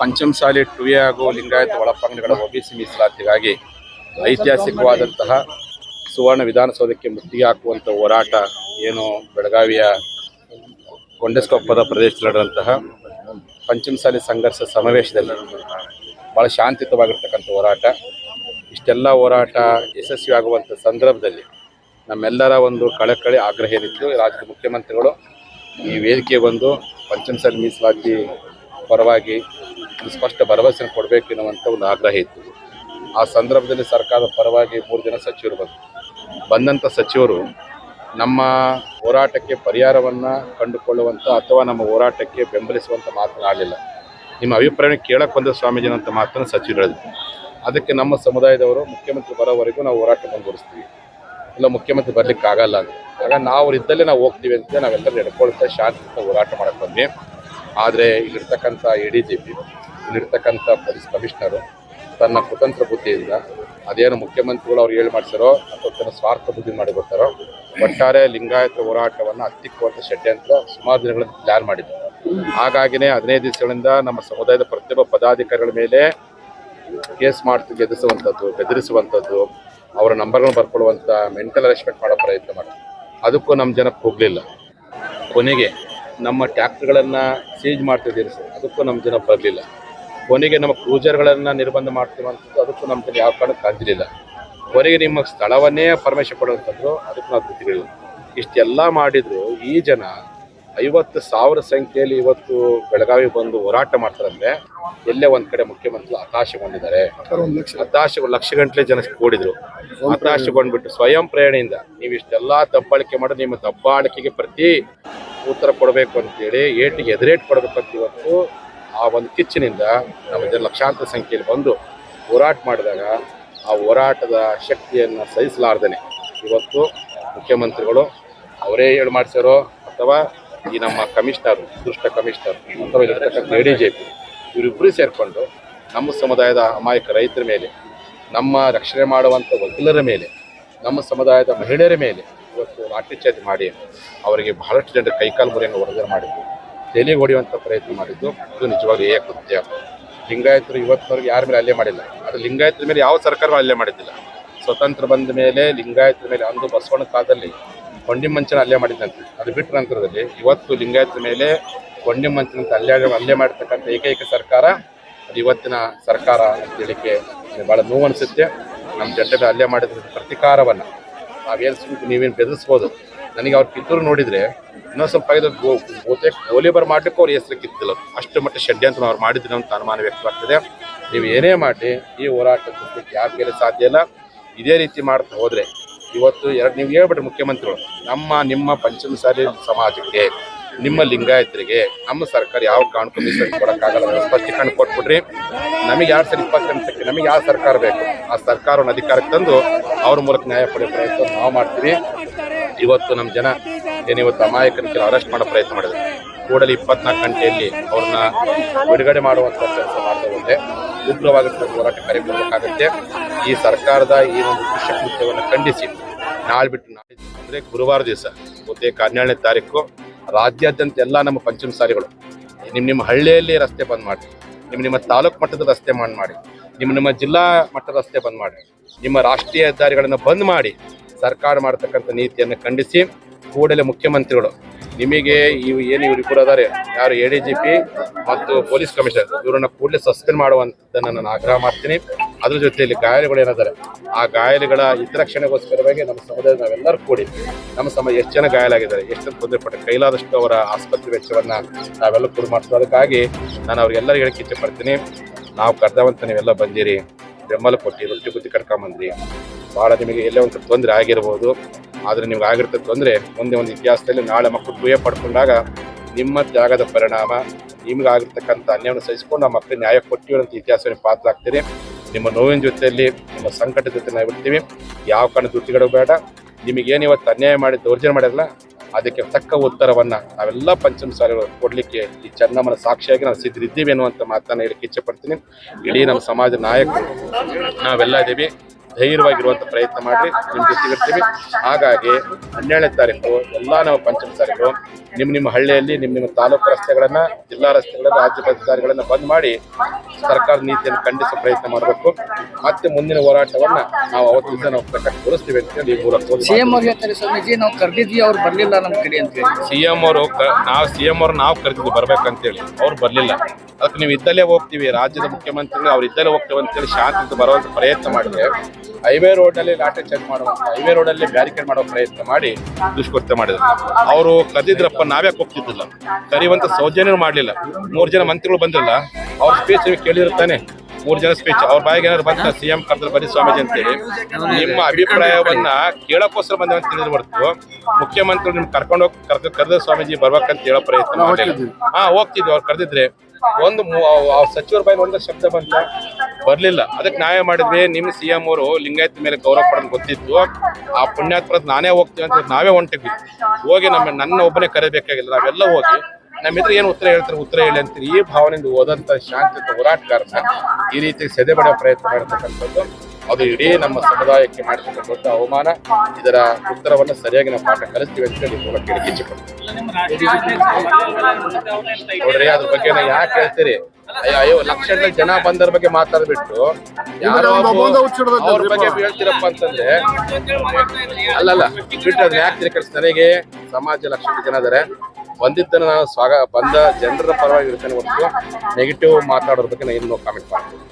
ಪಂಚಮಸಾಲಿ ಟುವೆ ಹಾಗೂ ಲಿಂಗಾಯತ ಒಳಪಂಗಡಗಳ ಒಬಿಸಿ ಮೀಸಲಾತಿಗಾಗಿ ಐತಿಹಾಸಿಕವಾದಂತಹ ಸುವರ್ಣ ವಿಧಾನಸೌಧಕ್ಕೆ ಮುತ್ತಿಗೆ ಹಾಕುವಂಥ ಹೋರಾಟ ಏನು ಬೆಳಗಾವಿಯ ಕೊಂಡಸ್ಕೊಪ್ಪದ ಪ್ರದೇಶದಲ್ಲಿ ನಡೆದಂತಹ ಪಂಚಮಸಾಲಿ ಸಂಘರ್ಷ ಸಮಾವೇಶದಲ್ಲಿ ಭಾಳ ಶಾಂತಿಯುತವಾಗಿರ್ತಕ್ಕಂಥ ಹೋರಾಟ. ಇಷ್ಟೆಲ್ಲ ಹೋರಾಟ ಯಶಸ್ವಿ ಆಗುವಂಥ ಸಂದರ್ಭದಲ್ಲಿ ನಮ್ಮೆಲ್ಲರ ಒಂದು ಕಳಕಳಿ ಆಗ್ರಹ ಏನಿತ್ತು ರಾಜ್ಯದ ಮುಖ್ಯಮಂತ್ರಿಗಳು ಈ ವೇದಿಕೆ ಬಂದು ಪಂಚಮಸಾಲಿ ಮೀಸಲಾತಿ ಪರವಾಗಿ ಸ್ಪಷ್ಟ ಭರವಸೆ ಕೊಡಬೇಕು ಎನ್ನುವಂಥ ಒಂದು ಆಗ್ರಹ ಇತ್ತು. ಆ ಸಂದರ್ಭದಲ್ಲಿ ಸರ್ಕಾರದ ಪರವಾಗಿ ಮೂರು ಜನ ಸಚಿವರು ಬಂದರು. ಬಂದಂಥ ಸಚಿವರು ನಮ್ಮ ಹೋರಾಟಕ್ಕೆ ಪರಿಹಾರವನ್ನು ಕಂಡುಕೊಳ್ಳುವಂಥ ಅಥವಾ ನಮ್ಮ ಹೋರಾಟಕ್ಕೆ ಬೆಂಬಲಿಸುವಂಥ ಮಾತನಾಡಲಿಲ್ಲ ನಿಮ್ಮ ಅಭಿಪ್ರಾಯ ಕೇಳಕ್ಕೆ ಬಂದ ಸ್ವಾಮೀಜಿನಂತ ಮಾತನ್ನು ಸಚಿವರು ಅದಕ್ಕೆ ನಮ್ಮ ಸಮುದಾಯದವರು, ಮುಖ್ಯಮಂತ್ರಿ ಬರೋವರೆಗೂ ನಾವು ಹೋರಾಟ ಮುಂದುವರಿಸ್ತೀವಿ. ಇಲ್ಲ, ಮುಖ್ಯಮಂತ್ರಿ ಬರ್ಲಿಕ್ಕೆ ಆಗಲ್ಲ ಅಂತ. ಆಗ ನಾವು ಇದ್ದಲ್ಲೇ ನಾವು ಹೋಗ್ತೀವಿ ಅಂತ ನಾವೆಲ್ಲರೂ ನಡ್ಕೊಳ್ತಾ ಶಾಂತಿಯುತ ಹೋರಾಟ ಮಾಡಕ್ಕೆ ಬಂದ್ವಿ. ಆದರೆ ಇಲ್ಲಿರ್ತಕ್ಕಂಥ ಎ ಡಿ ಜಿ ಪಿ ಇಲ್ಲಿರ್ತಕ್ಕಂಥ ಪೊಲೀಸ್ ಕಮಿಷನರು ತನ್ನ ಕುತಂತ್ರ ಬುದ್ಧಿಯಿಂದ ಅದೇನು ಮುಖ್ಯಮಂತ್ರಿಗಳು ಅವ್ರು ಹೇಳಿ ಮಾಡ್ಸಾರೋ ಅಥವಾ ತನ್ನ ಸ್ವಾರ್ಥ ಬುದ್ಧಿ ಮಾಡಿ ಬರ್ತಾರೋ ಒಟ್ಟಾರೆ ಲಿಂಗಾಯತ ಹೋರಾಟವನ್ನು ಹತ್ತಿಕ್ಕುವಂಥ ಷಡ್ಯಂತ್ರ ಸುಮಾರು ದಿನಗಳಲ್ಲಿ ಪ್ಲ್ಯಾನ್ ಮಾಡಿದ್ರು. ಹಾಗಾಗಿನೇ ಹದಿನೈದು ದಿವಸಗಳಿಂದ ನಮ್ಮ ಸಮುದಾಯದ ಪ್ರತಿಯೊಬ್ಬ ಪದಾಧಿಕಾರಿಗಳ ಮೇಲೆ ಕೇಸ್ ಮಾಡ್ತು ಗೆದಿಸುವಂಥದ್ದು ಬೆದರಿಸುವಂಥದ್ದು ಅವರ ನಂಬರ್ಗಳನ್ನ ಬರ್ಕೊಳ್ಳುವಂಥ ಮೆಂಟಲ್ ರೆಸ್ಪೆಕ್ಟ್ ಮಾಡೋ ಪ್ರಯತ್ನ ಮಾಡ್ತೀವಿ. ಅದಕ್ಕೂ ನಮ್ಮ ಜನಕ್ಕೆ ಹೋಗಲಿಲ್ಲ. ಕೊನೆಗೆ ನಮ್ಮ ಟ್ಯಾಕ್ಟ್ರಿಗಳನ್ನು ಸೀಜ್ ಮಾಡ್ತಿದ್ದೀರಿ ಸರ್. ಅದಕ್ಕೂ ನಮ್ಮ ಜನ ಬರಲಿಲ್ಲ. ಕೊನೆಗೆ ನಮ್ಮ ಕ್ರೂಜರ್ಗಳನ್ನು ನಿರ್ಬಂಧ ಮಾಡ್ತೀವಂಥದ್ದು ಅದಕ್ಕೂ ನಮ್ಮ ಜನ ಯಾವ ಕಾರಣಕ್ಕೆ ಅಂಜಲಿಲ್ಲ ಕೊನೆಗೆ ನಿಮ್ಮ ಸ್ಥಳವನ್ನೇ ಪರ್ಮಿಷನ್ ಕೊಡುವಂಥದ್ದು, ಅದಕ್ಕೂ ನಾವು ಗೊತ್ತಿರಲಿಲ್ಲ ಇಷ್ಟೆಲ್ಲ ಮಾಡಿದ್ರು ಈ ಜನ ಐವತ್ತು ಸಾವಿರ ಸಂಖ್ಯೆಯಲ್ಲಿ ಇವತ್ತು ಬೆಳಗಾವಿ ಬಂದು ಹೋರಾಟ ಮಾಡ್ತಾರಂದ್ರೆ ಎಲ್ಲೇ ಒಂದ್ ಕಡೆ ಮುಖ್ಯಮಂತ್ರಿ ಹತಾಶಗೊಂಡಿದ್ದಾರೆ. ಹತಾಶ ಲಕ್ಷ ಗಂಟಲೆ ಜನ ಕೂಡಿದ್ರು. ಹತಾಶಗೊಂಡ್ಬಿಟ್ಟು ಸ್ವಯಂ ಪ್ರೇರಣೆಯಿಂದ ನೀವು ಇಷ್ಟೆಲ್ಲಾ ದಬ್ಬಾಳಿಕೆ ಮಾಡಿ ನಿಮ್ಮ ದಬ್ಬಾಳಿಕೆಗೆ ಪ್ರತಿ ಉತ್ತರ ಕೊಡಬೇಕು ಅಂತೇಳಿ ಏಟಿಗೆ ಎದುರೇಟ್ ಕೊಡಬೇಕು ಅಂತ ಇವತ್ತು ಆ ಒಂದು ಕಿಚ್ಚಿನಿಂದ ನಮ್ಮ ಜನ ಲಕ್ಷಾಂತರ ಸಂಖ್ಯೆಯಲ್ಲಿ ಬಂದು ಹೋರಾಟ ಮಾಡಿದಾಗ ಆ ಹೋರಾಟದ ಶಕ್ತಿಯನ್ನು ಸಹಿಸಲಾರ್ದೇನೆ. ಇವತ್ತು ಮುಖ್ಯಮಂತ್ರಿಗಳು ಅವರೇ ಹೇಳಿ ಮಾಡಿಸ್ಯಾರೋ ಅಥವಾ ಈ ನಮ್ಮ ಕಮಿಷನರ್, ದುಷ್ಟ ಕಮಿಷನರ್ ಅಥವಾ ಇಲ್ಲಿರ್ತಕ್ಕಂಥ ಎ ಡಿ ಜೆ ಪಿ ಇವರಿಬ್ಬರು ಸೇರಿಕೊಂಡು ನಮ್ಮ ಸಮುದಾಯದ ಅಮಾಯಕ ರೈತರ ಮೇಲೆ, ನಮ್ಮ ರಕ್ಷಣೆ ಮಾಡುವಂಥ ವಕೀಲರ ಮೇಲೆ, ನಮ್ಮ ಸಮುದಾಯದ ಮಹಿಳೆಯರ ಮೇಲೆ ಇವತ್ತು ಲಾಠಿಚಾರ್ಜ್ ಮಾಡಿ ಅವರಿಗೆ ಬಹಳಷ್ಟು ಜನರ ಕೈಕಾಲು ಮುರಿಯನ್ನು ವರದಿ ಮಾಡಿದ್ದು, ತಲೆಗೆ ಹೊಡೆಯುವಂಥ ಪ್ರಯತ್ನ ಮಾಡಿದ್ದು, ಇದು ನಿಜವಾಗ್ಲೂ ಏಕೃತ್ಯ ಲಿಂಗಾಯತರು ಇವತ್ತಿನವರೆಗೆ ಯಾರ ಮೇಲೆ ಅಲ್ಲೇ ಮಾಡಿಲ್ಲ? ಆದರೆ ಲಿಂಗಾಯತರ ಮೇಲೆ ಯಾವ ಸರ್ಕಾರವೂ ಅಲ್ಲೇ ಮಾಡಿದ್ದಿಲ್ಲ. ಸ್ವತಂತ್ರ ಬಂದ ಮೇಲೆ ಲಿಂಗಾಯತರ ಮೇಲೆ ಅಂದು ಬಸವಣ್ಣ ಕಾಲದಲ್ಲಿ ಕೊಂಡಿ ಮಂಚನ ಅಲ್ಲೇ ಮಾಡಿದ್ದಂತೆ. ಅದು ಬಿಟ್ಟ ನಂತರದಲ್ಲಿ ಇವತ್ತು ಲಿಂಗಾಯತ ಮೇಲೆ ಕೊಂಡಿ ಮಂಚನಂತ ಹಲ್ಲೆ ಹಲ್ಲೆ ಮಾಡಿರ್ತಕ್ಕಂಥ ಏಕೈಕ ಸರ್ಕಾರ, ಅದು ಇವತ್ತಿನ ಸರ್ಕಾರ ಅಂತ ಹೇಳಿಕೆ ಭಾಳ ನೋವು ಅನಿಸುತ್ತೆ. ನಮ್ಮ ಜಡ್ಡ ಅಲ್ಲೇ ಮಾಡಿದ ಪ್ರತಿಕಾರವನ್ನು ನಾವೇನು ನೀವೇನು ಬೆದರಿಸ್ಬೋದು? ನನಗೆ ಅವ್ರು ಕಿತ್ತೂರು ನೋಡಿದರೆ ಇನ್ನೊಂದು ಸ್ವಲ್ಪ ಬಹುತೇಕ ಗೋಲಿಬಾರ್ ಮಾಡಲಿಕ್ಕೂ ಅವ್ರ ಹೆಸರು ಕಿತ್ತಿಲ್ಲ. ಅಷ್ಟು ಮಟ್ಟ ಷಡ್ಯಂತ್ರ ಅವ್ರು ಮಾಡಿದ್ರು ಅಂತ ಅನುಮಾನ ವ್ಯಕ್ತವಾಗ್ತದೆ. ನೀವು ಏನೇ ಮಾಡಿ ಈ ಹೋರಾಟ ಯಾರ ಕೈಲಿ ಸಾಧ್ಯ ಇಲ್ಲ. ಇದೇ ರೀತಿ ಮಾಡ್ತಾ ಹೋದರೆ ಇವತ್ತು ಎರಡು ನೀವು ಹೇಳ್ಬಿಟ್ರಿ ಮುಖ್ಯಮಂತ್ರಿಗಳು, ನಮ್ಮ ನಿಮ್ಮ ಪಂಚಮಸಾಲಿ ಸಮಾಜಕ್ಕೆ, ನಿಮ್ಮ ಲಿಂಗಾಯತರಿಗೆ, ನಮ್ಮ ಸರ್ಕಾರ ಯಾವ ಕಾರಣಕ್ಕೂ ಮೀಸಲು ಕೊಡೋಕ್ಕಾಗಲ್ಲ ಸ್ಪಷ್ಟೀಕರಣ ಕೊಟ್ಬಿಟ್ರಿ ನಮಗೆ ಎರಡು ಸಾವಿರದ ಇಪ್ಪತ್ತೆಂಟಕ್ಕೆ ನಮಗೆ ಯಾವ ಸರ್ಕಾರ ಬೇಕು? ಆ ಸರ್ಕಾರವನ್ನು ಅಧಿಕಾರಕ್ಕೆ ತಂದು ಅವ್ರ ಮೂಲಕ ನ್ಯಾಯ ಪಡೆಯೋ ಪ್ರಯತ್ನ ನಾವು ಮಾಡ್ತೀವಿ. ಇವತ್ತು ನಮ್ಮ ಜನ ಏನಿವತ್ತು ಅಮಾಯಕನ ಕೆಲವು ಅರೆಸ್ಟ್ ಮಾಡೋ ಪ್ರಯತ್ನ ಮಾಡಿದ್ರು. ಕೂಡಲೇ ಇಪ್ಪತ್ನಾಲ್ಕು ಗಂಟೆಯಲ್ಲಿ ಅವ್ರನ್ನ ಬಿಡುಗಡೆ ಮಾಡುವಂಥ ಕೆಲಸ ಮಾಡ್ತಾ ಹೋದ್ರೆ ಹೋರಾಟ ಕೈಗೊಳ್ಳಬೇಕಾಗುತ್ತೆ. ಈ ಸರ್ಕಾರದ ಈ ಒಂದು ದುಷ್ಟಕೃತ್ಯವನ್ನು ಖಂಡಿಸಿ, ನಾಳೆ ಬಿಟ್ಟು ನಾಳೆ ಅಂದರೆ ಗುರುವಾರ ದಿವಸ, ಬಹುತೇಕ ಹನ್ನೆರಡನೇ ತಾರೀಕು, ರಾಜ್ಯಾದ್ಯಂತ ಎಲ್ಲ ನಮ್ಮ ಪಂಚಮಸಾಲಿಗಳು ನಿಮ್ಮ ನಿಮ್ಮ ಹಳ್ಳಿಯಲ್ಲಿ ರಸ್ತೆ ಬಂದ್ ಮಾಡಿ ನಿಮ್ಮ ನಿಮ್ಮ ತಾಲೂಕು ಮಟ್ಟದ ರಸ್ತೆ ಬಂದ್ ಮಾಡಿ ನಿಮ್ಮ ನಿಮ್ಮ ಜಿಲ್ಲಾ ಮಟ್ಟದ ರಸ್ತೆ ಬಂದ್ ಮಾಡಿ, ನಿಮ್ಮ ರಾಷ್ಟ್ರೀಯ ಹೆದ್ದಾರಿಗಳನ್ನು ಬಂದ್ ಮಾಡಿ, ಸರ್ಕಾರ ಮಾಡತಕ್ಕಂಥ ನೀತಿಯನ್ನು ಖಂಡಿಸಿ, ಕೂಡಲೇ ಮುಖ್ಯಮಂತ್ರಿಗಳು ನಿಮಗೆ ಇವು ಏನು ಇವರು ಇಬ್ಬರು ಅದಾರೆ, ಯಾರು ಎ ಡಿ ಜಿ ಪಿ ಮತ್ತು ಪೊಲೀಸ್ ಕಮಿಷನರ್, ಇವರನ್ನ ಕೂಡಲೇ ಸಸ್ಪೆಂಡ್ ಮಾಡುವಂಥದ್ದನ್ನು ನಾನು ಆಗ್ರಹ ಮಾಡ್ತೀನಿ. ಅದ್ರ ಜೊತೆಯಲ್ಲಿ ಗಾಯಾಳುಗಳು ಏನಾದರೆ, ಆ ಗಾಯಾಳುಗಳ ಹಿತರಕ್ಷಣೆಗೋಸ್ಕರವಾಗಿ ನಮ್ಮ ಸಮುದಾಯ ನಾವೆಲ್ಲರೂ ಕೂಡಿ ನಮ್ಮ ಸಮಾಜ ಎಷ್ಟು ಜನ ಗಾಯಾಲಾಗಿದ್ದಾರೆ ಎಷ್ಟು ತೊಂದರೆ ಪಟ್ಟ ಕೈಲಾದಷ್ಟು ಅವರ ಆಸ್ಪತ್ರೆ ವೆಚ್ಚವನ್ನು ನಾವೆಲ್ಲ ಕೂಡ ಮಾಡಿಸೋದಕ್ಕಾಗಿ ನಾನು ಅವ್ರಿಗೆಲ್ಲರಿಗೂ ಹೇಳಕ್ಕೆ ಇಚ್ಛೆ ಪಡ್ತೀನಿ. ನಾವು ಕರೆದವಂತ ನೀವೆಲ್ಲ ಬಂದಿರಿ, ಬೆಂಬಲ ಕೊಟ್ಟು ರೊಟ್ಟಿ ಬುದ್ಧಿ ಕಟ್ಕೊಂಬಂದ್ರಿ. ಭಾಳ ನಿಮಗೆ ಎಲ್ಲೇ ಒಂದು ತೊಂದರೆ ಆಗಿರ್ಬೋದು. ಆದರೆ ನಿಮ್ಗೆ ಆಗಿರ್ತದೆ ತೊಂದರೆ. ಮುಂದೆ ಒಂದು ಇತಿಹಾಸದಲ್ಲಿ ನಾಳೆ ಮಕ್ಕಳು ಕ್ರಿಯೆ ಪಡ್ಕೊಂಡಾಗ ನಿಮ್ಮ ತ್ಯಾಗದ ಪರಿಣಾಮ, ನಿಮ್ಗೆ ಆಗಿರ್ತಕ್ಕಂಥ ಅನ್ಯವನ್ನು ಸಹಿಸಿಕೊಂಡು ಆ ಮಕ್ಕಳಿಗೆ ನ್ಯಾಯ ಕೊಟ್ಟಿರುವಂಥ ಇತಿಹಾಸವನ್ನು ಪಾತ್ರ ಆಗ್ತೀರಿ ನಿಮ್ಮ ನೋವಿನ ಜೊತೆಯಲ್ಲಿ, ನಿಮ್ಮ ಸಂಕಟದ ಜೊತೆ ನಾವು ಇರ್ತೀವಿ. ಯಾವ ಕಾರಣ ದುಡ್ಡುಗಳು ಬೇಡ. ನಿಮಗೇನು ಇವತ್ತು ಅನ್ಯಾಯ ಮಾಡಿ, ದೌರ್ಜನ್ಯ ಮಾಡಿರಲ್ಲ ಅದಕ್ಕೆ ತಕ್ಕ ಉತ್ತರವನ್ನು ನಾವೆಲ್ಲ ಪಂಚಮ ಸಾಲಿಗಳು ಕೊಡಲಿಕ್ಕೆ ಈ ಚೆನ್ನಮ್ಮನ ಸಾಕ್ಷಿಯಾಗಿ ನಾವು ಸಿದ್ಧರಿದ್ದೀವಿ ಅನ್ನುವಂಥ ಮಾತನ್ನು ಹೇಳಕ್ಕೆ ಇಚ್ಛೆ ಪಡ್ತೀನಿ. ಇಡೀ ನಮ್ಮ ಸಮಾಜ ನಾಯಕರು, ನಾವೆಲ್ಲ ಇದ್ದೀವಿ. ಧೈರ್ಯವಾಗಿರುವಂತ ಪ್ರಯತ್ನ ಮಾಡಿ ನಿಮ್ ಜೊತೆಗಿರ್ತೀವಿ ಹಾಗಾಗಿ ಹನ್ನೆರಡನೇ ತಾರೀಕು ಎಲ್ಲ ನಾವು ಪಂಚಮಸಾಲಿಗಳು ನಿಮ್ಮ ನಿಮ್ಮ ಹಳ್ಳಿಯಲ್ಲಿ ನಿಮ್ಮ ನಿಮ್ಮ ತಾಲೂಕು ರಸ್ತೆಗಳನ್ನು ಜಿಲ್ಲಾ ರಸ್ತೆಗಳನ್ನು ರಾಜ್ಯ ಅಧಿಕಾರಿಗಳನ್ನು ಬಂದ್ ಮಾಡಿ ಸರ್ಕಾರ ನೀತಿಯನ್ನು ಖಂಡಿಸುವ ಪ್ರಯತ್ನ ಮಾಡಬೇಕು. ಮತ್ತೆ ಮುಂದಿನ ಹೋರಾಟವನ್ನು ನಾವು ಅವತ್ತಿಂದ ನಾವು ಪ್ರಕಟಗೊಳಿಸ್ತೀವಿ ಅಂತ ಹೇಳಿ ಈ ಮೂಲಕ ಸಿಎಂ ಅವ್ರು ಸ್ವಾಮೀಜಿ ನಾವು ಕರೆದಿದ್ವಿ ಅವ್ರು ಬರಲಿಲ್ಲ ನಮ್ ಕಡೆ ಅಂತ ಹೇಳಿ. ಸಿಎಂ ಅವರು ನಾವು ಸಿಎಂ ಅವರು ನಾವು ಕರೆದಿದ್ದು ಬರ್ಬೇಕಂತೇಳಿ. ಅವ್ರು ಬರಲಿಲ್ಲ. ಅದಕ್ಕೆ ನೀವು ಇದ್ದಲ್ಲೇ ಹೋಗ್ತೀವಿ. ರಾಜ್ಯದ ಮುಖ್ಯಮಂತ್ರಿಗಳು ಅವ್ರು ಇದ್ದಲ್ಲೇ ಹೋಗ್ತೇವೆ ಅಂತೇಳಿ ಶಾಂತಿ ಬರುವಂತ ಪ್ರಯತ್ನ ಮಾಡಿದ್ರೆ ಹೈವೇ ರೋಡ್ ಅಲ್ಲಿ ಲಾಟೆ ಚೆಕ್ ಮಾಡುವಂತ ಹೈವೇ ರೋಡ್ ಅಲ್ಲಿ ಬ್ಯಾರಿಕೇಡ್ ಮಾಡೋ ಪ್ರಯತ್ನ ಮಾಡಿ ದುಷ್ಕೃತ್ಯ ಮಾಡಿದ್ರು. ಅವರು ಕರೆದಿದ್ರಪ್ಪ ನಾವ್ಯಾಕೆ ಹೋಗ್ತಿದ್ದಿಲ್ಲ? ಕರೆಯುವಂತ ಸೌಜನ್ಯ ಮಾಡಲಿಲ್ಲ. ಮೂರು ಜನ ಮಂತ್ರಿಗಳು ಬಂದಿಲ್ಲ ಅವ್ರ ಸ್ಪೀಚ್ ಕೇಳಿರುತ್ತಾನೆ. ಕೇಳಿರ್ತಾನೆ ಮೂರ್ ಜನ ಸ್ಪೀಚ್ ಅವ್ರ ಬಾಯಿಗೆ ಏನಾದ್ರು ಬಂತ? ಸಿಎಂ ಕರ್ದ್ರ ಬನ್ನಿ ಸ್ವಾಮೀಜಿ ಅಂತೇಳಿ. ನಿಮ್ಮ ಅಭಿಪ್ರಾಯವನ್ನ ಕೇಳಕ್ಕೋಸ್ಕರ ಬಂದ ಅಂತ ತಿಳಿದ್ರು ಬರ್ತು ಮುಖ್ಯಮಂತ್ರಿ ನಿಮ್ಗೆ ಕರ್ಕೊಂಡು ಹೋಗಿ ಕರ್ಕ ಕರ್ದ ಸ್ವಾಮೀಜಿ ಬರ್ಬೇಕಂತ ಹೇಳೋ ಪ್ರಯತ್ನ ಮಾಡಲಿಲ್ಲ ಹಾ ಹೋಗ್ತಿದ್ವಿ ಅವ್ರು ಕರೆದಿದ್ರೆ. ಒಂದು ಅವ್ರ ಅವ್- ಅವ್ ಸಚಿವರ ಬಾಯಿ ಒಂದು ಶಬ್ದ ಬಂತ? ಬರ್ಲಿಲ್ಲ. ಅದಕ್ಕೆ ನಾವೇ ಮಾಡಿದ್ವಿ. ನಿಮ್ಮ ಸಿ ಎಂ ಅವರು ಲಿಂಗಾಯತ್ ಮೇಲೆ ಗೌರವ ಪಡೋದು ಗೊತ್ತಿತ್ತು. ಆ ಪುಣ್ಯಾತ್ಮರದ ನಾನೇ ಹೋಗ್ತೀವಿ ಅಂತ ನಾವೇ ಹೊಂಟಿದ್ವಿ. ಹೋಗಿ ನಮ್ಮ ನನ್ನ ಒಬ್ಬನೇ ಕರೆಬೇಕಾಗಿಲ್ಲ. ನಾವೆಲ್ಲ ಹೋಗಿ ನಮ್ಮ ಇದ್ರೆ ಏನು ಉತ್ತರ ಹೇಳ್ತಾರೆ, ಉತ್ತರ ಹೇಳಿ ಅಂತೀರಿ. ಈ ಭಾವನೆಯಿಂದ ಹೋದಂಥ ಶಾಂತಿಯುತ ಹೋರಾಟಗಾರನ ಈ ರೀತಿ ಸೆದೆ ಬಡಿಯೋ ಪ್ರಯತ್ನ ಮಾಡತಕ್ಕಂಥದ್ದು, ಅದು ಇಡೀ ನಮ್ಮ ಸಮುದಾಯಕ್ಕೆ ಮಾಡಿದ ದೊಡ್ಡ ಅವಮಾನ. ಇದರ ಉತ್ತರವನ್ನು ಸರಿಯಾಗಿ ನಾವು ಪಾಠ ಕಲಿಸ್ತೀವಿ ಅಂತ ಹೇಳಿ ಮೂಲಕ ನೋಡ್ರಿ, ಅದ್ರ ಬಗ್ಗೆ ಯಾಕೆ ಹೇಳ್ತೀರಿ? ಅಯ್ಯೋ ಅಯ್ಯೋ ಲಕ್ಷಗಳ ಜನ ಬಂದರ ಬಗ್ಗೆ ಮಾತಾಡ್ಬಿಟ್ಟು ಯಾರೋ ಅವ್ರ ಬಗ್ಗೆ ಹೇಳ್ತಿರಪ್ಪ ಅಂತಂದ್ರೆ ಅಲ್ಲಲ್ಲ ಬಿಟ್ಟು ಅದನ್ನ ಯಾಕೆ ನನಗೆ ಸಮಾಜ ಲಕ್ಷ ಜನ ಇದಾರೆ. ಬಂದಿದ್ದನ್ನ ನಾನು ಸ್ವಾಗ ಬಂದ ಜನರ ಪರವಾಗಿ ಇರ್ತೇನೆ ಹೊರತು ನೆಗೆಟಿವ್ ಮಾತಾಡೋದ್ರ ಬಗ್ಗೆ ನಾನು ಇನ್ನೂ ಕಾಮೆಂಟ್ ಮಾಡ್ತೀನಿ.